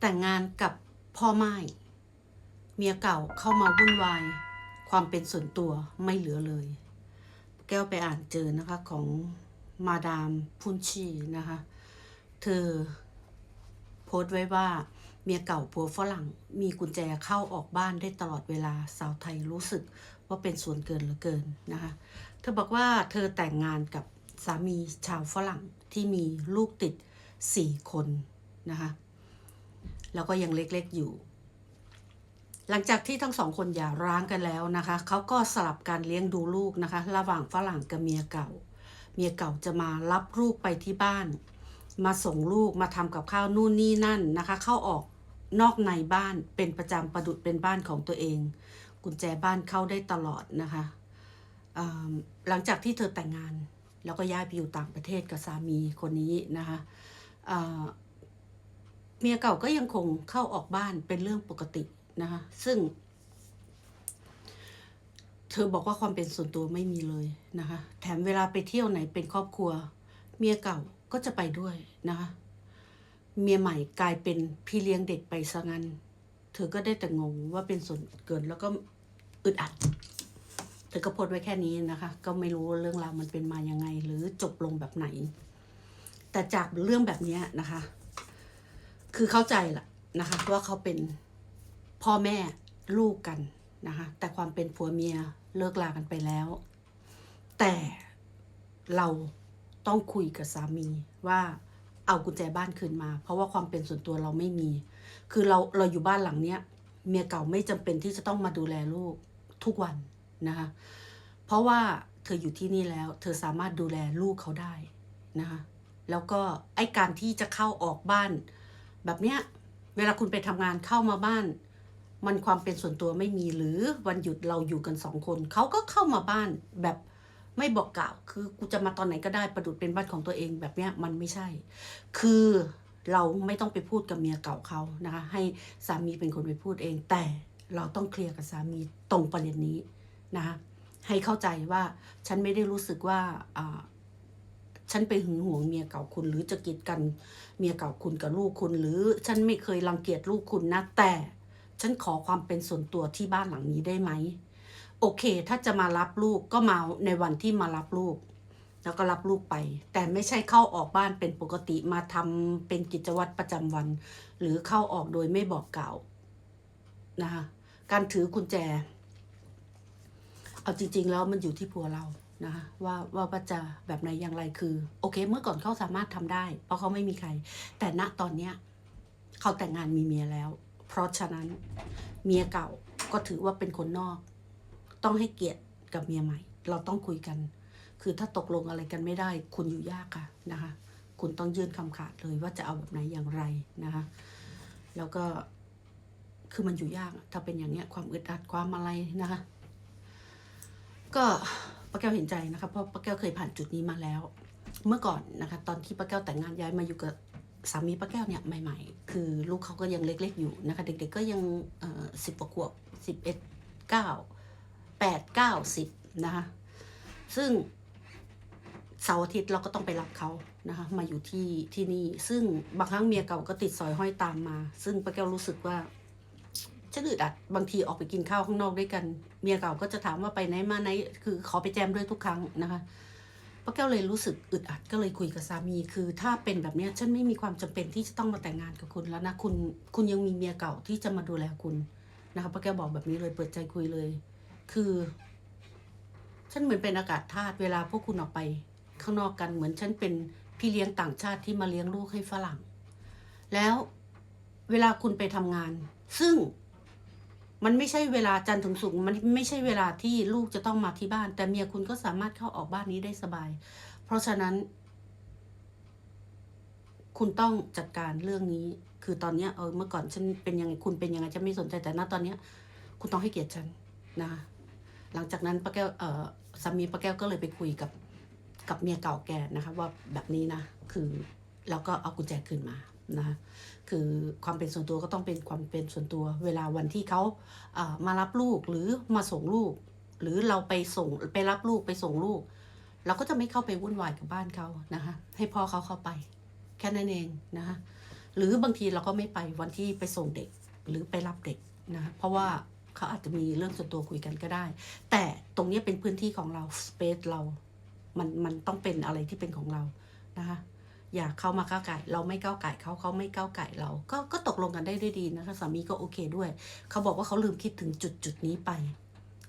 แต่งงานกับพ่อไม้เมียเก่าเข้ามาวุ่นวาย ความเป็นส่วนตัวไม่เหลือเลย แก้วไปอ่านเจอนะคะของมาดามพุนชีนะคะ เธอโพสต์ไว้ว่าเมียเก่าผัวฝรั่ง มีกุญแจเข้าออกบ้านได้ตลอดเวลาสาวไทยรู้สึกว่าเป็นส่วนเกินเหลือเกินนะคะ เธอบอกว่าเธอแต่งงานกับสามีชาวฝรั่งที่มีลูกติดสี่คนนะคะ แล้วก็ยังเล็กๆอยู่ หลังจากที่ทั้งสองคนหย่าร้างกันแล้วนะคะเขาก็สลับการเลี้ยงดูลูกนะคะ ระหว่างฝรั่งกับเมียเก่า เมียเก่าจะมารับลูกไปที่บ้าน มาส่งลูกมาทำกับข้าวนู่นนี่นั่นนะคะ เข้าออกนอกในบ้านเป็นประจำประดุดเป็นบ้านของตัวเอง กุญแจบ้านเข้าได้ตลอดนะคะหลังจากที่เธอแต่งงาน แล้วก็ย้ายไปอยู่ต่างประเทศกับสามีคนนี้นะคะ เมียเก่าก็ยังคงเข้าออกบ้านเป็นเรื่องปกตินะคะ ซึ่ง เธอบอกว่าความเป็นส่วนตัวไม่มีเลยนะคะ แถมเวลาไปเที่ยวไหนเป็นครอบครัว เมียเก่าก็จะไปด้วยนะคะ เมียใหม่กลายเป็นพี่เลี้ยงเด็กไปซะงั้น เธอก็ได้แต่งงว่าเป็นส่วนเกินแล้วก็อึดอัดเธอก็โพสไว้แค่นี้นะคะ ก็ไม่รู้เรื่องราวมันเป็นมายังไง หรือจบลงแบบไหน แต่จากเรื่องแบบนี้นะคะ คือเข้าใจแหละนะคะว่าเขาเป็นพ่อแม่ลูกกันนะคะแต่ความเป็นผัวเมียเลิกลากันไปแล้ว แต่เราต้องคุยกับสามีว่าเอากุญแจบ้านคืนมา เพราะว่าความเป็นส่วนตัวเราไม่มี คือเราเราอยู่บ้านหลังเนี้ยเมียเก่าไม่จำเป็นที่จะต้องมาดูแลลูกทุกวันนะคะเพราะว่าเธออยู่ที่นี่แล้ว เธอสามารถดูแลลูกเขาได้นะคะแล้วก็ไอการที่จะเข้าออกบ้าน แบบเนี้ยเวลาคุณไปทำงานเข้ามาบ้าน มันความเป็นส่วนตัวไม่มีหรือวันหยุดเราอยู่กันสองคนเขาก็เข้ามาบ้านแบบไม่บอกกล่าว คือกูจะมาตอนไหนก็ได้ประดุดเป็นบ้านของตัวเองแบบเนี้ยมันไม่ใช่ คือเราไม่ต้องไปพูดกับเมียเก่าเขานะคะ ให้สามีเป็นคนไปพูดเอง แต่เราต้องเคลียร์กับสามีตรงประเด็นนี้นะคะให้เข้าใจว่าฉันไม่ได้รู้สึกว่า ฉันไปหึงหวงเมียเก่าคุณ หรือจะกีดกันเมียเก่าคุณกับลูกคุณ หรือฉันไม่เคยรังเกียจลูกคุณนะ แต่ฉันขอความเป็นส่วนตัวที่บ้านหลังนี้ได้ไหม โอเค ถ้าจะมารับลูกก็มาในวันที่มารับลูก แล้วก็รับลูกไป แต่ไม่ใช่เข้าออกบ้านเป็นปกติมาทำเป็นกิจวัตรประจำวัน หรือเข้าออกโดยไม่บอกกล่าวนะคะการถือกุญแจ เอาจริง ๆ แล้วมันอยู่ที่ผัวเรา นะคะว่าว่าจะแบบไหนอย่างไรคือ โอเค เมื่อก่อนเขาสามารถทำได้ เพราะเขาไม่มีใคร แต่ณตอนเนี้ยเขาแต่งงานมีเมียแล้ว เพราะฉะนั้นเมียเก่าก็ถือว่าเป็นคนนอก ต้องให้เกียรติกับเมียใหม่ เราต้องคุยกัน คือถ้าตกลงอะไรกันไม่ได้ คุณอยู่ยากค่ะนะคะ คุณต้องยื่นคำขาดเลยว่าจะเอาแบบไหนอย่างไรนะคะ แล้วก็คือมันอยู่ยาก ถ้าเป็นอย่างเนี้ยความอึดอัดความอะไรนะคะ ก็ ป้าแก้วเห็นใจนะคะเพราะป้าแก้วเคยผ่านจุดนี้มาแล้ว เมื่อก่อนนะคะตอนที่ป้าแก้วแต่งงานย้ายมาอยู่กับสามีป้าแก้วเนี่ยใหม่ ๆ คือลูกเขาก็ยังเล็ก ๆ อยู่นะคะเด็กๆก็ยังสิบกว่าขวบสิบเอ็ดเก้าแปดเก้าสิบนะคะซึ่งเสาร์อาทิตย์เราก็ต้องไปรับเขานะคะมาอยู่ที่ที่นี่ซึ่งบางครั้งเมียเก่าก็ติดสอยห้อยตามมา ซึ่งป้าแก้วรู้สึกว่า ฉันอึดอัดบางทีออกไปกินข้าวข้างนอกด้วยกัน เมียเก่าก็จะถามว่าไปไหนมาไหน คือขอไปแจมด้วยทุกครั้งนะคะป้าแก้วเลยรู้สึกอึดอัดก็เลยคุยกับสามี คือถ้าเป็นแบบนี้ฉันไม่มีความจำเป็นที่จะต้องมาแต่งงานกับคุณแล้วนะคุณคุณยังมีเมียเก่าที่จะมาดูแลคุณนะคะป้าแก้วบอกแบบนี้เลยเปิดใจคุยเลย คือ ฉันเหมือนเป็นอากาศธาตุเวลาพวกคุณออกไป ข้างนอกกันเหมือนฉันเป็นพี่เลี้ยงต่างชาติที่มาเลี้ยงลูกให้ฝรั่ง แล้วเวลาคุณไปทำงาน ซึ่ง มันไม่ใช่เวลาจันทร์ถึงศุกร์มันไม่ใช่เวลาที่ลูกจะต้องมาที่บ้าน แต่เมียคุณก็สามารถเข้าออกบ้านนี้ได้สบาย เพราะฉะนั้น คุณต้องจัดการเรื่องนี้ คือตอนเนี้ยเออเมื่อก่อนฉันเป็นยังไงคุณเป็นยังไงฉันไม่สนใจแต่ณตอนเนี้ย คุณต้องให้เกียรติฉันนะหลังจากนั้นป้าแก้วเออสามีป้าแก้วก็เลยไปคุยกับกับเมียเก่าแกนะคะ ว่าแบบนี้นะคือแล้วก็เอากุญแจคืนมา นะคือความเป็นส่วนตัวก็ต้องเป็นความเป็นส่วนตัว เวลาวันที่เขาอ่ามารับลูกหรือมาส่งลูก หรือเราไปส่งไปรับลูกไปส่งลูก เราก็จะไม่เข้าไปวุ่นวายกับบ้านเขานะคะให้พ่อเขาเข้าไป แค่นั้นเองนะคะหรือบางทีเราก็ไม่ไปวันที่ไปส่งเด็กหรือไปรับเด็กนะเพราะว่าเขาอาจจะมีเรื่องส่วนตัวคุยกันก็ได้ แต่ตรงนี้เป็นพื้นที่ของเราสเปซเรา มันมันต้องเป็นอะไรที่เป็นของเรานะคะ อย่าเข้ามาก้าวไก่เราไม่ก้าวไก่เขาเขาไม่ก้าวไก่เราก็ก็ตกลงกันได้ด้วยดีนะคะสามีก็โอเคด้วย เขาบอกว่าเขาลืมคิดถึงจุดจุดนี้ไป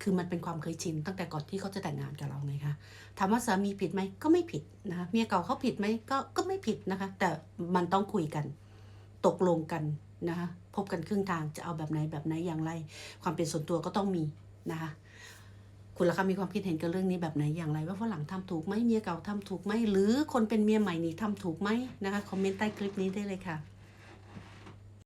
คือมันเป็นความเคยชินตั้งแต่ก่อนที่เขาจะแต่งงานกับเราไงคะถามว่าสามีผิดไหมก็ไม่ผิดนะคะเมียเก่าเขาผิดไหมก็ก็ไม่ผิดนะคะ แต่มันต้องคุยกัน ตกลงกันนะคะพบกันครึ่งทางจะเอาแบบไหนแบบไหนอย่างไร ความเป็นส่วนตัวก็ต้องมีนะคะ คุณล่ะคะมีความคิดเห็นกับเรื่องนี้แบบไหนอย่างไร ว่าฝรั่งทำถูกไหมเมียเก่าทำถูกไหมหรือคนเป็นเมียใหม่นี่ทำถูกไหมนะคะคอมเมนต์ใต้คลิปนี้ได้เลยค่ะ